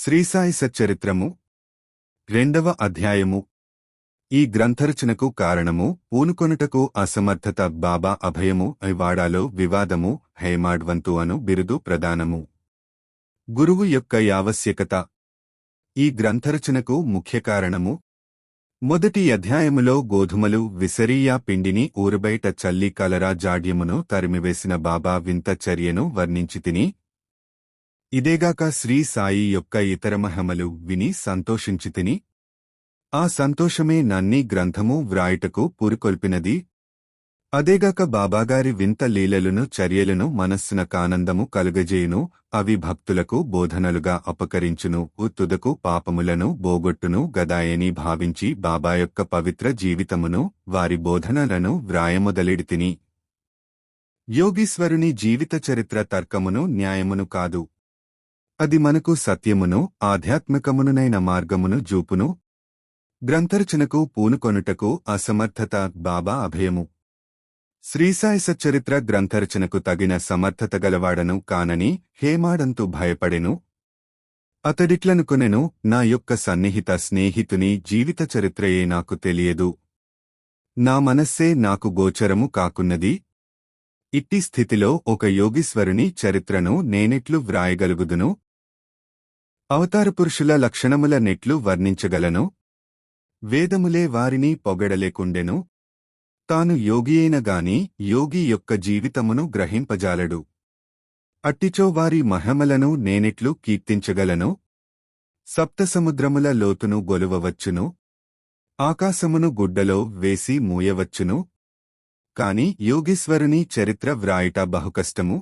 శ్రీసాయి సచ్చరిత్రము రెండవ అధ్యాయము. ఈ గ్రంథరచనకు కారణము పూనుకొనుటకు అసమర్థత బాబా అభయము వాడాలో వివాదము హేమాడ్వంతు అను బిరుదు ప్రదానము గురువు యొక్క యావశ్యకత. ఈ గ్రంథరచనకు ముఖ్య కారణము మొదటి అధ్యాయములో గోధుమలు విసరీయా పిండిని ఊరుబయట చల్లి కలరా జాడ్యమును తరిమివేసిన బాబా వింత చర్యను వర్ణించి తిని ఇదేగాక శ్రీ సాయి యొక్క ఇతర మహమలు విని సంతోషించితిని ఆ సంతోషమే నన్ని గ్రంథము వ్రాయుటకు పురికొల్పినది. అదేగాక బాబాగారి వింత లీలలను చర్యలను మనస్సున కానందము కలుగజేయును అవి భక్తులకు బోధనలుగా అపకరించును ఉత్తుదకు పాపములను బోగొట్టును గదాయని భావించి బాబా యొక్క పవిత్ర జీవితమును వారి బోధనలను వ్రాయమొదలెడితిని యోగీశ్వరుని జీవిత చరిత్ర తర్కమును న్యాయమును కాదు. అది మనకు సత్యమును ఆధ్యాత్మికమునునైన మార్గమును జూపును గ్రంథరచనకు పూనుకొనుటకు అసమర్థత బాబా అభయము. శ్రీసాయి సచ్చరిత్ర గ్రంథరచనకు తగిన సమర్థత గలవాడను కానని హేమాడంతు భయపడెను. అతడిట్లనుకొనెను నా యొక్క సన్నిహిత స్నేహితుని జీవిత చరిత్రయే నాకు తెలియదు. నా మనస్సే నాకు గోచరము కాకున్నది. ఇట్టి స్థితిలో ఒక యోగీశ్వరుని చరిత్రను నేనెట్లు వ్రాయగలుగుదును. అవతారపురుషుల లక్షణముల నెట్లు వర్ణించగలను. వేదములే వారిని పొగడలేకుండెను. తాను యోగియైన గాని యోగి యొక్క జీవితమును గ్రహింపజాలడు. అట్టిచో వారి మహమలను నేనెట్లు కీర్తించగలను. సప్తసముద్రముల లోతును గొలువవచ్చును. ఆకాశమును గుడ్డలో వేసి మూయవచ్చును. కాని యోగీశ్వరుని చరిత్ర వ్రాయుట బహుకష్టము.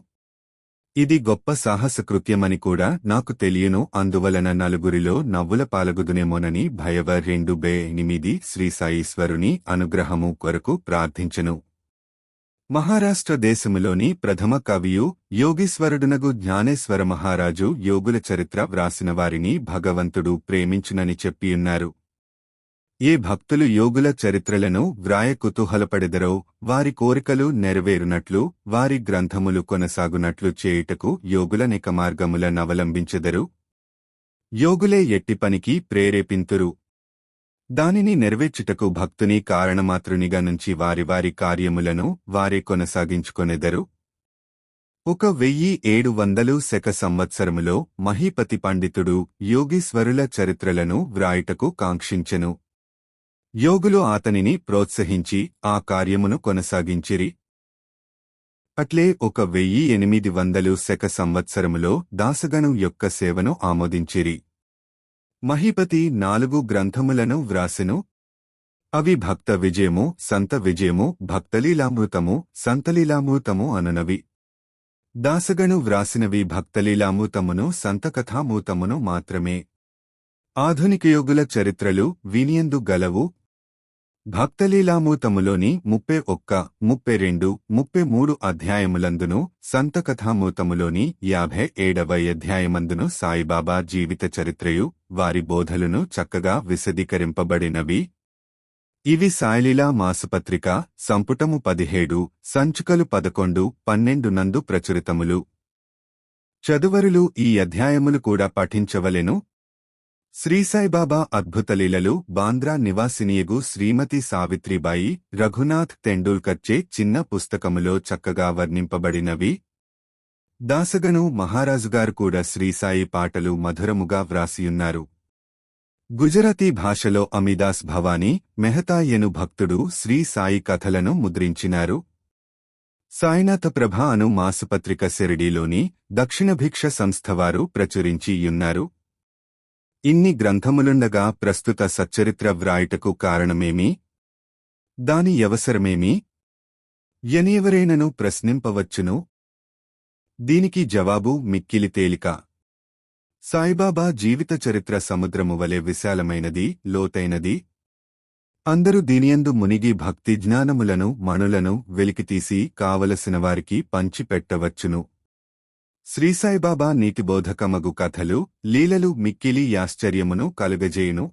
ఇది గొప్ప సాహసకృత్యమని కూడా నాకు తెలియను. అందువలన నలుగురిలో నవ్వుల పాలగుదునేమోనని భయవ రెండు బే ఎనిమిది శ్రీసాయీశ్వరుని అనుగ్రహము కొరకు ప్రార్థించెను. మహారాష్ట్ర దేశములోని ప్రథమ కవియు యోగీశ్వరుడునగు జ్ఞానేశ్వర మహారాజు యోగుల చరిత్ర వ్రాసిన వారిని భగవంతుడు ప్రేమించునని చెప్పియున్నారు. ఏ భక్తులు యోగుల చరిత్రలను వ్రాయ కుతూహలపడెదరో వారి కోరికలు నెరవేరునట్లు వారి గ్రంథములు కొనసాగునట్లు చేయుటకు యోగుల నిక మార్గముల నవలంబించెదరు. యోగులే ఎట్టి పనికి ప్రేరేపింతురు. దానిని నెరవేర్చుటకు భక్తుని కారణమాతృనిగా నుంచి వారి వారి కార్యములను వారే కొనసాగించుకొనెదరు. ఒక వెయ్యి ఏడు వందలు శక సంవత్సరములో మహీపతి పండితుడు యోగీశ్వరుల చరిత్రలను వ్రాయుటకు కాంక్షించెను. యోగులు అతనిని ప్రోత్సహించి ఆ కార్యమును కొనసాగించిరి. అట్లే ఒక వెయ్యి ఎనిమిది వందలు శక సంవత్సరములో దాసగణం యొక్క సేవను ఆమోదించిరి. మహిపతి నాలుగు గ్రంథములను వ్రాసెను. అవి భక్త విజయము సంత విజయము భక్తలీలామృతము సంతలీలామృతము అనునవి. దాసగణు వ్రాసినవి భక్తలీలామృతమును సంతకథామృతమును మాత్రమే. ఆధునిక యోగుల చరిత్రలు వినియందు గలవు భక్తలీలామూతములోని ముప్పై ఒక్క ముప్పై రెండు ముప్పై మూడు అధ్యాయములందును సంతకథామూతములోని యాభై ఏడవ అధ్యాయమందును సాయిబాబా జీవిత చరిత్రయు వారి బోధలను చక్కగా విశదీకరింపబడినవి. ఇవి సాయిలీలా మాసపత్రిక సంపుటము పదిహేడు సంచుకలు పదకొండు పన్నెండు నందు ప్రచురితములు. చదువరులు ఈ అధ్యాయములు కూడా పఠించవలెను శ్రీసాయిబాబా అద్భుతలీలలు బాంద్రా నివాసినియగు శ్రీమతి సావిత్రిబాయి రఘునాథ్ తెండూల్కర్చే చిన్న పుస్తకములో చక్కగా వర్ణింపబడినవి. దాసగను మహారాజుగారు కూడా శ్రీసాయి పాటలు మధురముగా వ్రాసియున్నారు. గుజరాతీ భాషలో అమిదాస్ భవానీ మెహతాయను భక్తుడు శ్రీ సాయి కథలను ముద్రించినారు. సాయినాథ ప్రభ అను మాసపత్రిక శిరడీలోని దక్షిణభిక్ష సంస్థవారు ప్రచురించియున్నారు. ఇన్ని గ్రంథములుండగా ప్రస్తుత సచ్చరిత్ర వ్రాయుటకు కారణమేమి? దాని అవసరమేమి ఎనేవరేనను ప్రశ్నింపవచ్చును? దీనికి జవాబు మిక్కిలి తేలిక. సాయిబాబా జీవిత చరిత్ర సముద్రము వలె విశాలమైనది లోతైనది. అందరూ దీనియందు మునిగి భక్తి జ్ఞానములను మణులను వెలికితీసి కావలసిన వారికి పంచిపెట్టవచ్చును. శ్రీసాయిబాబా నీతిబోధకమగు కథలు లీలలు మిక్కిలి యాశ్చర్యమును కలుగజేయును.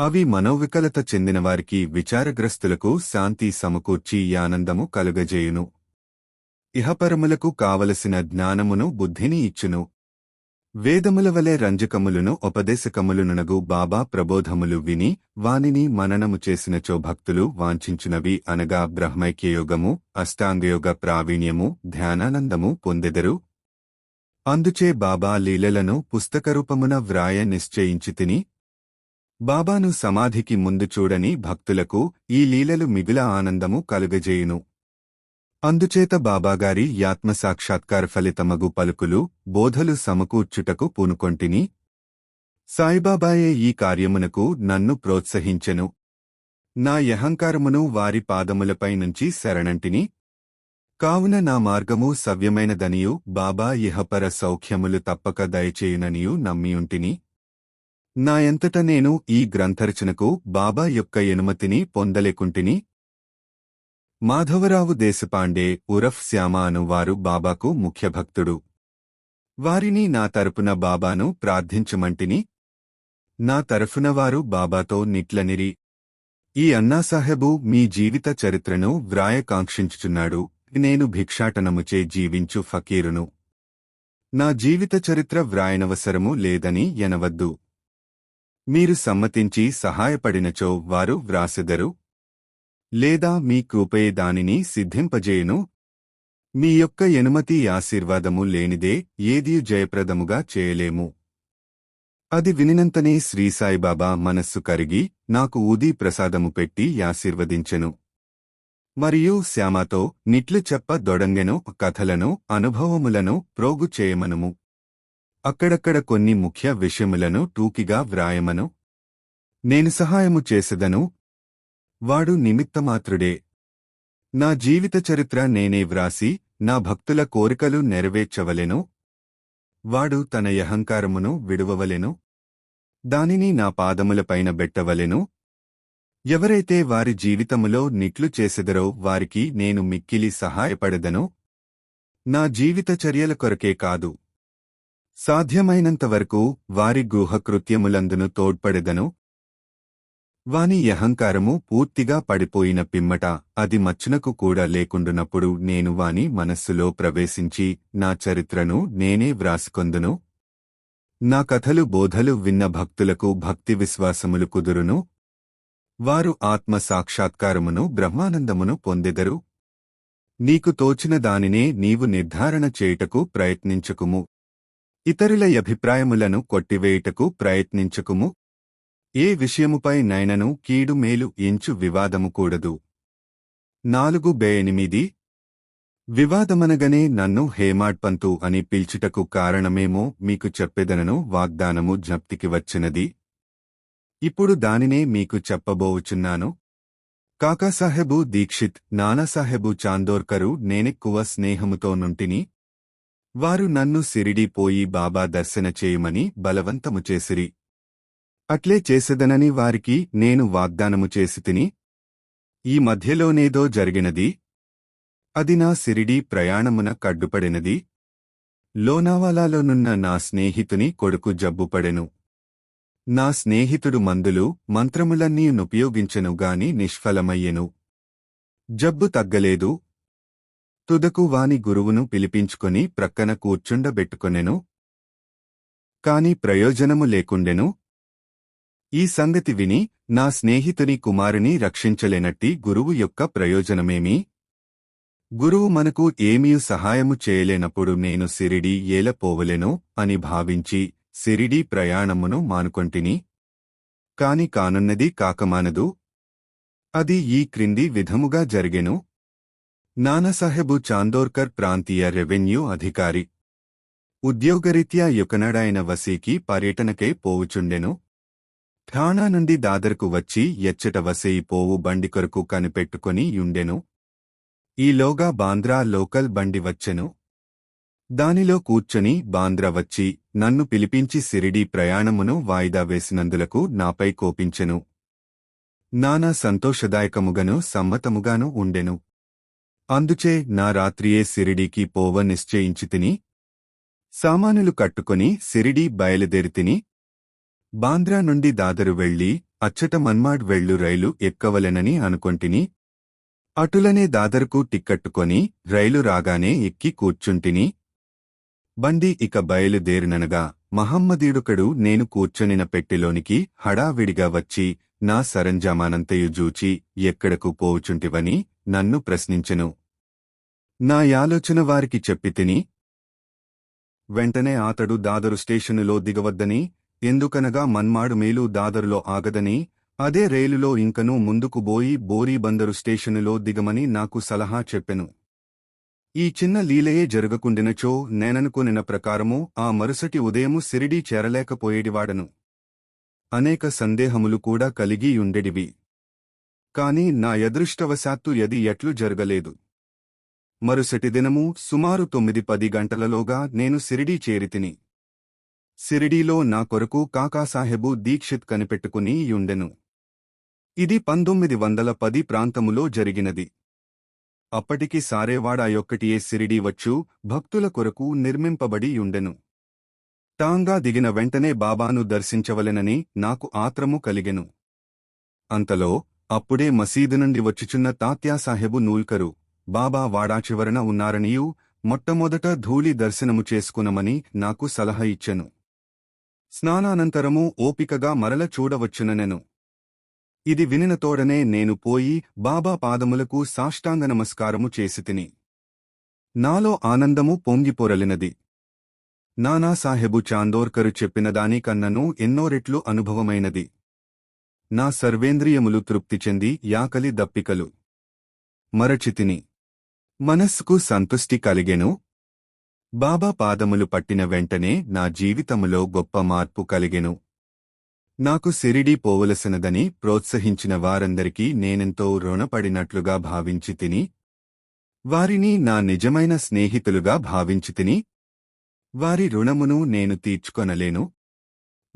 అవి మనోవికలత చెందినవారికి విచారగ్రస్తులకు శాంతి సమకూర్చి ఆనందము కలుగజేయును. ఇహపరములకు కావలసిన జ్ఞానమును బుద్ధిని ఇచ్చును. వేదముల వలె రంజకములను ఉపదేశకములునగు బాబా ప్రబోధములు విని వానిని మననము చేసినచో భక్తులు వాంఛించునవి అనగా బ్రహ్మైక్యయోగము అష్టాంగయోగ ప్రావీణ్యము ధ్యానానందము పొందెదరు. అందుచే బాబా లీలలను పుస్తకరూపమున వ్రాయ నిశ్చయించి తిని బాబాను సమాధికి ముందు చూడని భక్తులకు ఈ లీలలు మిగుల ఆనందము కలుగజేయును. అందుచేత బాబాగారి యాత్మసాక్షాత్కార ఫలితమగు పలుకులు బోధలు సమకూర్చుటకు పూనుకొంటిని సాయిబాబాయే ఈ కార్యమునకు నన్ను ప్రోత్సహించెను. నా యహంకారమును వారి పాదములపై నుంచి శరణంటిని కావున నా మార్గము సవ్యమైనదనియు బాబా ఇహపర సౌఖ్యములు తప్పక దయచేయుననియు నమ్మియుంటిని. నాయంతట నేను ఈ గ్రంథరచనకు బాబా యొక్క ఎనుమతిని పొందలేకుంటిని. మాధవరావు దేశపాండే ఉరఫ్ శ్యామ అనువారు బాబాకు ముఖ్య భక్తుడు వారిని నా తరపున బాబాను ప్రార్థించమంటిని. నా తరఫున వారు బాబాతో నిట్లనిరి. ఈ అన్నాసాహెబు మీ జీవిత చరిత్రను వ్రాయకాంక్షించుచున్నాడు. నేను భిక్షాటనముచే జీవించు ఫకీరును. నా జీవిత చరిత్ర వ్రాయనవసరము లేదని ఎనవద్దు. మీరు సమ్మతించి సహాయపడినచో వారు వ్రాసెదరు? లేదా మీ కృపయే దానిని సిద్ధింపజేయును? మీ యొక్క ఎనుమతి ఆశీర్వాదము లేనిదే ఏదియు జయప్రదముగా చేయలేము. అది వినినంతనే శ్రీసాయిబాబా మనస్సు కరిగి నాకు ఊదీ ప్రసాదము పెట్టి ఆశీర్వదించెను. మరియు శ్యామతో నిట్లు చెప్ప దొడంగెను కథలను అనుభవములను ప్రోగు చేయమనుము. అక్కడక్కడ కొన్ని ముఖ్య విషయములను టూకిగా వ్రాయమను. నేను సహాయము చేసెదను. వాడు నిమిత్తమాత్రుడే. నా జీవిత చరిత్ర నేనే వ్రాసి నా భక్తుల కోరికలు నెరవేర్చవలెను. వాడు తన యహంకారమును విడువవలెను. దానిని నా పాదములపైన బెట్టవలెను. ఎవరైతే వారి జీవితములో నిట్లు చేసెదరో వారికి నేను మిక్కిలి సహాయపడదను? నా జీవిత చర్యల కొరకే కాదు. సాధ్యమైనంతవరకు వారి గృహకృత్యములందును తోడ్పడెదను? వాని అహంకారము పూర్తిగా పడిపోయిన పిమ్మట అది మచ్చునకు కూడా లేకుండునప్పుడు నేను వాని మనస్సులో ప్రవేశించి నా చరిత్రను నేనే వ్రాసుకొందును? నా కథలు బోధలు విన్న భక్తులకు భక్తి విశ్వాసములు కుదురును? వారు ఆత్మ సాక్షాత్కారమును బ్రహ్మానందమును పొందెదరు. నీకు తోచిన దానినే నీవు నిర్ధారణ చేయుటకు ప్రయత్నించకుము. ఇతరుల అభిప్రాయములను కొట్టివేయుటకు ప్రయత్నించకుము. ఏ విషయముపై నైనను కీడు మేలు ఎంచు వివాదము కూడదు. నాలుగు బేఎనిమిది వివాదమనగనే నన్ను హేమాడ్పంతు అని పిల్చుటకు కారణమేమో మీకు చెప్పెదనను వాగ్దానము జ్ఞప్తికి వచ్చినది. ఇప్పుడు దానినే మీకు చెప్పబోవుచున్నాను. కాకాసాహెబు దీక్షిత్ నానాసాహెబు చాందోర్కరు నేనెక్కువ స్నేహముతో నుంటిని. వారు నన్ను సిరిడి పోయి బాబా దర్శన చేయమని బలవంతము చేసిరి. అట్లే చేసెదనని వారికి నేను వాగ్దానము చేసి తిని ఈ మధ్యలోనేదో జరిగినది. అది నా సిరిడి ప్రయాణమున కడ్డుపడినది. లోనావాలాలోనున్న నా స్నేహితుని కొడుకు జబ్బుపడెను. నా స్నేహితుడు మందులు మంత్రములన్నీ నుపయోగించెను గాని నిష్ఫలమయ్యెను. జబ్బు తగ్గలేదు. తుదకు వాని గురువును పిలిపించుకొని ప్రక్కన కూర్చుండబెట్టుకొనెను. కాని ప్రయోజనము లేకుండెను. ఈ సంగతి విని నా స్నేహితుని కుమారుని రక్షించలేనట్టి గురువు యొక్క ప్రయోజనమేమి? గురువు మనకు ఏమీయు సహాయము చేయలేనప్పుడు నేను సిరిడి ఏలపోవలెను అని భావించి సిరిడీ ప్రయాణమును మానుకొంటిని. కాని కానున్నది కాకమానదు. అది ఈ క్రింది విధముగా జరిగెను. నానాసాహెబు చాందోర్కర్ ప్రాంతీయ రెవెన్యూ అధికారి. ఉద్యోగరీత్యా యొకనాడాయన వసీకి పర్యటనకై పోవుచుండెను. ఠాణా నుండి దాదర్కు వచ్చి ఎచ్చట వసేయి పోవు బండి కొరకు కనిపెట్టుకొని యుండెను. ఈలోగా బాంద్రా లోకల్ బండి వచ్చెను. దానిలో కూర్చొని బాంద్రా వచ్చి నన్ను పిలిపించి సిరిడి ప్రయాణమును వాయిదా వేసినందులకు నాపై కోపించెను. నానా సంతోషదాయకముగను సమ్మతముగాను ఉండెను. అందుచే నా రాత్రియే సిరిడీకి పోవ నిశ్చయించి తిని సామానులు కట్టుకొని సిరిడీ బయలుదేరితిని బాంద్రా నుండి దాదరు వెళ్ళి అచ్చట మన్మాడ్ వెళ్ళు రైలు ఎక్కవలెనని అనుకొంటిని అటులనే దాదరుకు టిక్కట్టుకొని రైలు రాగానే ఎక్కి కూర్చుంటిని బండి ఇక బయలుదేరిననగా మహమ్మదీడుకడు నేను కూర్చొనిన పెట్టెలోనికి హడావిడిగా వచ్చి నా సరంజామానంతయు జూచి ఎక్కడకు పోవుచుంటివని నన్ను ప్రశ్నించెను. నా యాలోచన వారికి చెప్పి తిని వెంటనే అతడు దాదరు స్టేషనులో దిగవద్దని ఎందుకనగా మన్మాడు మేలు దాదరులో ఆగదని అదే రైలులో ఇంకనూ ముందుకు బోయి బోరీబందరు స్టేషనులో దిగమని నాకు సలహా చెప్పెను. ఈ చిన్న లీలయే జరగకుండినచో నేననుకొనిన ప్రకారము ఆ మరుసటి ఉదయము సిరిడీ చేరలేకపోయేడివాడను అనేక సందేహములు కూడా కలిగియుండెడివి. కాని నా యదృష్టవశాత్తు యది ఎట్లు జరగలేదు. మరుసటి దినము సుమారు తొమ్మిది పది గంటలలోగా నేను సిరిడీ చేరితిని. సిరిడీలో నా కొరకు కాకాసాహెబు దీక్షిత్ కనిపెట్టుకుని యుండెను. ఇది పంతొమ్మిది వందల పది ప్రాంతములో జరిగినది. అప్పటికి సారేవాడ యొక్కటియే సిరిడీ వచ్చు భక్తుల కొరకు నిర్మింపబడి యుండెను. టాంగా దిగిన వెంటనే బాబాను దర్శించవలెనని నాకు ఆత్రము కలిగెను. అంతలో అప్పుడే మసీదు నుండి వచ్చుచున్న తాత్యాసాహెబు నూల్కరు బాబా వాడా చివరన ఉన్నారనియూ మొట్టమొదట ధూళి దర్శనము చేసుకునమని నాకు సలహా ఇచ్చెను. స్నానానంతరము ఓపికగా మరల చూడవచ్చుననెను. ఇది వినిన తోడనే నేను పోయి బాబా పాదములకు సాష్టాంగ నమస్కారము చేసితిని నాలో ఆనందము పొంగిపొరలినది. నానాసాహెబు చాందోర్కరు చెప్పినదాని దానికన్నను ఎన్నో రెట్లు అనుభవమైనది. నా సర్వేంద్రియములు తృప్తి చెంది యాకలి దప్పికలు. మరచితిని మనస్సుకు సంతుష్టి కలిగెను. బాబా పాదములు పట్టిన వెంటనే నా జీవితములో గొప్ప మార్పు కలిగెను. నాకు సిరిడి పోవలసినదని ప్రోత్సహించిన వారందరికీ నేనెంతో రుణపడినట్లుగా భావించి తిని వారిని నా నిజమైన స్నేహితులుగా భావించి తిని వారి రుణమును నేను తీర్చుకొనలేను.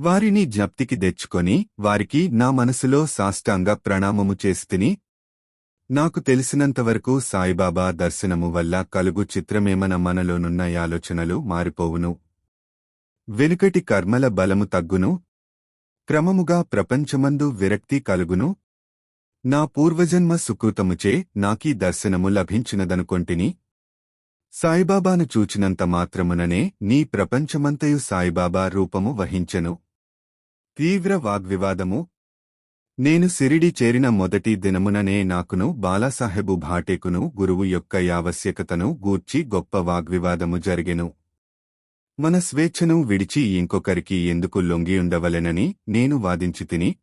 వారిని జ్ఞప్తికి తెచ్చుకొని వారికి నా మనసులో సాష్టాంగ ప్రణామము చేస్తిని నాకు తెలిసినంతవరకు సాయిబాబా దర్శనము వల్ల కలుగు చిత్రమేమన మనలోనున్న ఆలోచనలు మారిపోవును. వెనుకటి కర్మల బలము తగ్గును. క్రమముగా ప్రపంచమందు విరక్తి కలుగును? నా పూర్వజన్మ సుకృతముచే నాకీ దర్శనము లభించినదనుకొంటిని? సాయిబాబాను చూచినంత మాత్రముననే నీ ప్రపంచమంతయు సాయిబాబా రూపము వహించెను. తీవ్ర వాగ్వివాదము? నేను సిరిడి చేరిన మొదటి దినముననే నాకును బాలాసాహెబు భాటేకును గురువు యొక్క యావశ్యకతను గూర్చి గొప్ప వాగ్వివాదము జరిగెను. మన స్వేచ్ఛను విడిచి ఇంకొకరికి ఎందుకు లొంగియుండవలెనని నేను వాదించి తిని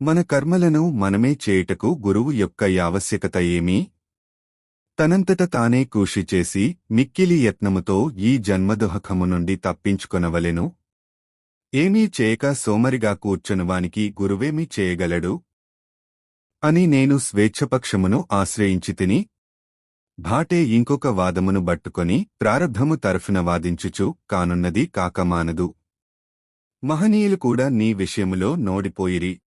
మన కర్మలను మనమే చేయుటకు గురువు యొక్క యావశ్యకత ఏమీ? తనంతట తానే కృషి చేసి మిక్కిలి యత్నముతో ఈ జన్మదుహకము నుండి తప్పించుకొనవలెను? ఏమీ చేయక సోమరిగా కూర్చొనువానికి గురువేమీ చేయగలడు? అని నేను స్వేచ్ఛపక్షమును ఆశ్రయించి తిని భాటే ఇంకొక వాదమును బట్టుకొని ప్రారంభము తరఫున వాదించుచు కానున్నది కాకమానదు. మహనీయులు కూడా నీ విషయములో నోడిపోయిరి.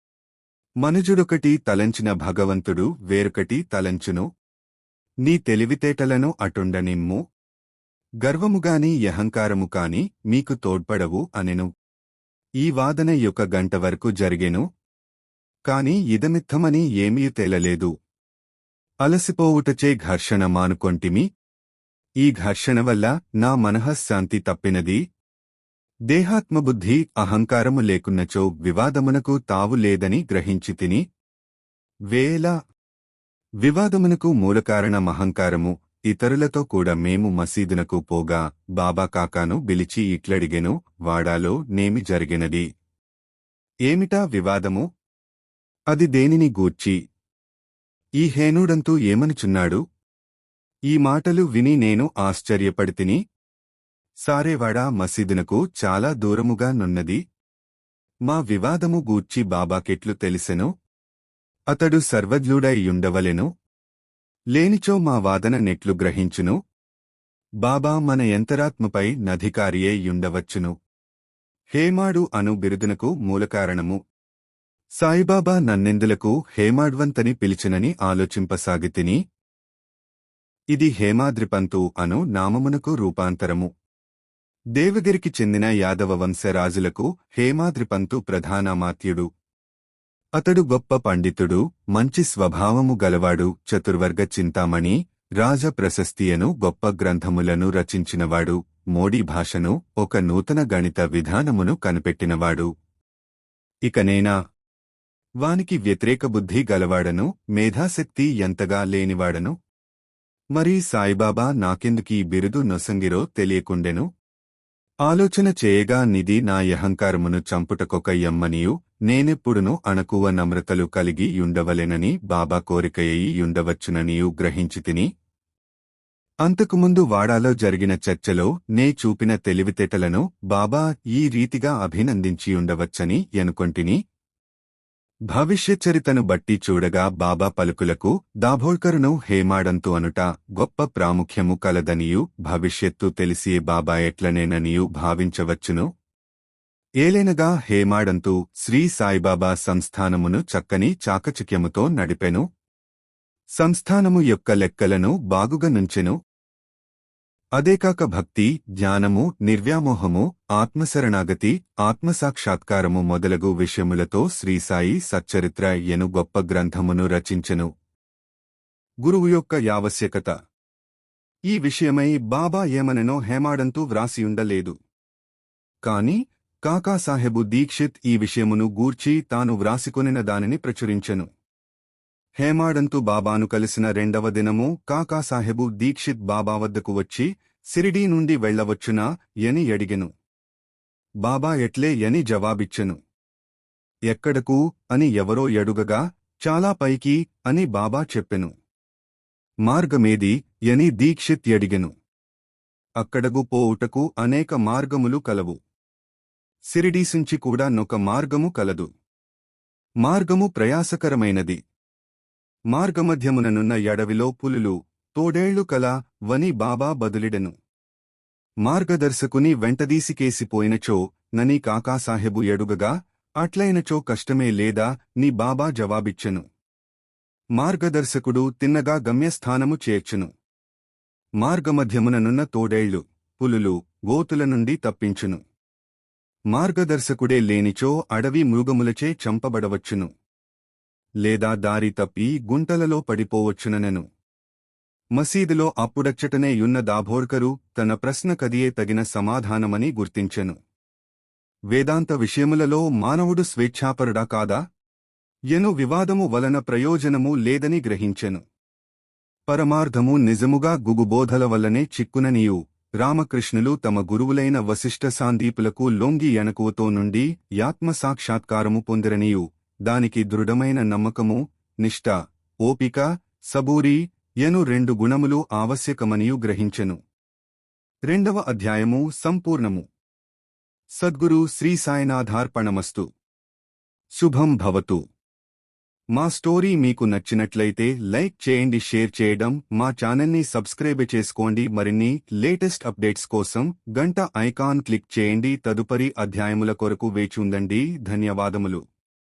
మనుజుడొకటి తలంచిన భగవంతుడు వేరొకటి తలంచును. నీ తెలివితేటలను అటుండనిమ్ము. గర్వముగాని యహంకారము కాని మీకు తోడ్పడవు అనెను. ఈ వాదన యొక్క గంట వరకు జరిగెను. కాని ఇదమిత్తమని ఏమీ తేలలేదు. అలసిపోవుటచే ఘర్షణ మానుకొంటిమి? ఈ ఘర్షణ వల్ల నా మనఃశాంతి తప్పినది? దేహాత్మబుద్ధి అహంకారము లేకున్నచో వివాదమునకు తావు లేదని గ్రహించి తిని వేల వివాదమునకు మూలకారణం అహంకారము. ఇతరులతో కూడా మేము మసీదునకు పోగా బాబా కాకాను బిలిచి ఇట్లడిగెను వాడాలో నేమి జరిగినది? ఏమిటా వివాదము? అది దేనిని గూర్చి? ఈ హేనుడంతూ ఏమనుచున్నాడు ఈ మాటలు విని నేను ఆశ్చర్యపడితిని. సారేవాడా మసీదునకు చాలా దూరముగా నున్నది? మా వివాదము గూర్చి బాబాకెట్లు తెలిసెను? అతడు సర్వజ్ఞుడైయుండవలెను లేనిచో మా వాదన నెట్లు గ్రహించును? బాబా మన యంతరాత్మపై నధికారియే యుండవచ్చును. హేమాడు అను బిరుదునకు మూలకారణము. సాయిబాబా నన్నెందులకు హేమాడ్వంతని పిలిచినని ఆలోచింపసాగితిని? ఇది హేమాద్రిపంతు అను నామమునకు రూపాంతరము. దేవగిరికి చెందిన యాదవ వంశరాజులకు హేమాద్రిపంతు ప్రధానమాత్యుడు. అతడు గొప్ప పండితుడు మంచి స్వభావము గలవాడు చతుర్వర్గ చింతామణి రాజ ప్రశస్తియను గొప్ప గ్రంథములను రచించినవాడు మోడీ భాషను ఒక నూతన గణిత విధానమును కనిపెట్టినవాడు. ఇకనేనా వానికి వ్యతిరేక బుద్ధి గలవాడను మేధాశక్తి ఎంతగా లేనివాడను? మరి సాయిబాబా నాకెందుకీ బిరుదు నొసంగిరో తెలియకుండెను? ఆలోచన చేయగా నిధి నా యహంకారమును చంపుటకొక యమ్మనియు నేనెప్పుడునూ అణకువ నమ్రతలు కలిగి యుండవలెనని బాబా కోరికయ్యి యుండవచ్చుననియు గ్రహించి తిని. అంతకుముందు వాడాలో జరిగిన చర్చలో నే చూపిన తెలివితేటలను బాబా ఈ రీతిగా అభినందించియుండవచ్చని ఎనుకొంటిని భవిష్యచ్చరితను బట్టి చూడగా బాబా పలుకులకు దాభోల్కరును హేమాడంతు అనుట గొప్ప ప్రాముఖ్యము కలదనియు భవిష్యత్తు తెలిసి బాబా ఎట్లనేననియు భావించవచ్చును. ఏలెనగా హేమాడంతు శ్రీ సాయిబాబా సంస్థానమును చక్కని చాకచక్యముతో నడిపెను. సంస్థానము యొక్క లెక్కలను బాగుగా నుంచెను అదేకాక భక్తి జ్ఞానము నిర్వ్యామోహము ఆత్మశరణాగతి ఆత్మసాక్షాత్కారము మొదలగు విషయములతో శ్రీసాయి సచ్చరిత్ర ఎను గొప్ప గ్రంథమును రచించెను. గురువు యొక్క యావశ్యకత. ఈ విషయమై బాబా ఏమనెనో హేమాడంతూ వ్రాసియుండలేదు. కాని కాకాసాహెబు దీక్షిత్ ఈ విషయమును గూర్చి తాను వ్రాసికొనిన దానిని ప్రచురించెను. హేమాడంతు బాబాను కలిసిన రెండవ దినము కాకాసాహెబు దీక్షిత్ బాబా వద్దకు వచ్చి సిరిడీ నుండి వెళ్ళవచ్చునా ఎని అడిగెను. బాబా ఎట్లే ఎని జవాబిచ్చెను. ఎక్కడకు అని ఎవరో ఎడుగగా చాలా పైకి అని బాబా చెప్పెను. మార్గమేది ఎని దీక్షిత్ ఎడిగెను అక్కడకు పోవుటకు అనేక మార్గములు కలవు. సిరిడీసుంచి కూడా నొక మార్గము కలదు. మార్గము ప్రయాసకరమైనది. మార్గమధ్యముననున్న ఎడవిలో పులులు తోడేళ్ళు కల వని బాబా బదులిడెను. మార్గదర్శకుని వెంటదీసికేసిపోయినచో నని కాకాసాహెబు ఎడుగగా అట్లైనచో కష్టమే లేదా నీ బాబా జవాబిచ్చెను. మార్గదర్శకుడు తిన్నగా గమ్యస్థానము చేర్చును. మార్గమధ్యముననున్న తోడేళ్ళు పులులు గోతుల నుండి తప్పించును. మార్గదర్శకుడే లేనిచో అడవి మృగములచే చంపబడవచ్చును. లేదా దారి తప్పి గుంటలలో పడిపోవచ్చుననెను. మసీదులో అప్పుడచ్చటనే యున్న దాభోర్కరు తన ప్రశ్న కదియే తగిన సమాధానమని గుర్తించెను. వేదాంత విషయములలో మానవుడు స్వేచ్ఛాపరుడా కాదా? ఎను వివాదము వలన ప్రయోజనము లేదని గ్రహించెను. పరమార్థము నిజముగా గుగుబోధల వల్లనే చిక్కుననియు. రామకృష్ణులు తమ గురువులైన వశిష్ఠ సాందీపులకు లొంగి ఎనకువతో నుండి యాత్మసాక్షాత్కారము పొందిరనియు. దానికి దృఢమైన నమ్మకము నిష్ఠ ఓపిక సబూరి ఎను రెండు గుణములు ఆవశ్యకమనియు గ్రహించెను. రెండవ అధ్యాయము సంపూర్ణము. సద్గురు శ్రీ సాయినాథార్పణమస్తు శుభం భవతు. మా స్టోరీ మీకు నచ్చినట్లయితే లైక్ చేయండి షేర్ చేయడం మా ఛానల్ని సబ్స్క్రైబ్ చేసుకోండి మరిన్ని లేటెస్ట్ అప్డేట్స్ కోసం గంట ఐకాన్ క్లిక్ చేయండి తదుపరి అధ్యాయముల కొరకు వేచుందండి ధన్యవాదములు.